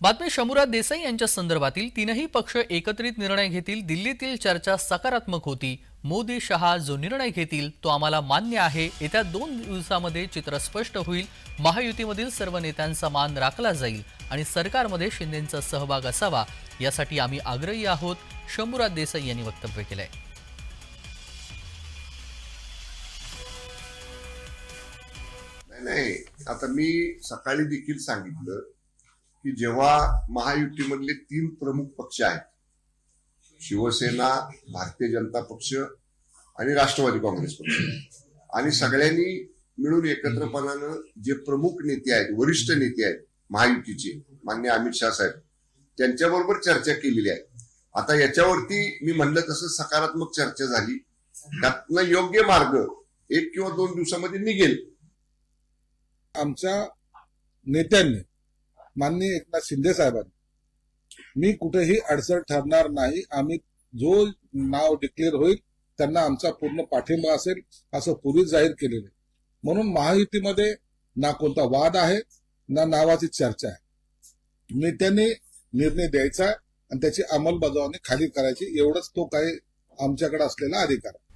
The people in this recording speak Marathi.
बातमी शंभूराज देसाई यांच्या संदर्भातील तीनही पक्ष एकत्रित निर्णय घेतील दिल्लीतील चर्चा सकारात्मक होती. मोदी शहा जो निर्णय घेतील तो आम्हाला मान्य आहे. येत्या दोन दिवसामध्ये चित्र स्पष्ट होईल. महायुतीमधील सर्व नेत्यांचा मान राखला जाईल आणि सरकारमध्ये शिंदेंचा सहभाग असावा यासाठी आम्ही आग्रही आहोत शंभूराज देसाई यांनी वक्तव्य केलंय. नाही नाही. आता मी सकाळी देखील सांगितलं की जेव्हा महायुतीमधले तीन प्रमुख पक्ष आहेत शिवसेना भारतीय जनता पक्ष आणि राष्ट्रवादी काँग्रेस पक्ष आणि सगळ्यांनी मिळून एकत्रपणानं जे प्रमुख नेते आहेत वरिष्ठ नेते आहेत महायुतीचे मान्य अमित शाह साहेब त्यांच्याबरोबर चर्चा केलेली आहे. आता याच्यावरती मी म्हणलं तसं सकारात्मक चर्चा झाली. त्यातनं योग्य मार्ग एक किंवा दोन दिवसामध्ये निघेल. आमच्या नेत्यांनी माननीय एकनाथ शिंदे साहेबांनी. मी कुठेही अडचण ठरणार नाही. आम्ही जो नाव डिक्लेअर होईल त्यांना आमचा पूर्ण पाठिंबा असेल असं पूर्वीच जाहीर केलेलं आहे. म्हणून महायुतीमध्ये ना कोणता वाद आहे ना नावाची चर्चा आहे. नेत्यांनी निर्णय द्यायचा आहे आणि त्याची अंमलबजावणी खाली करायची. एवढंच तो काही आमच्याकडे असलेला अधिकार आहे.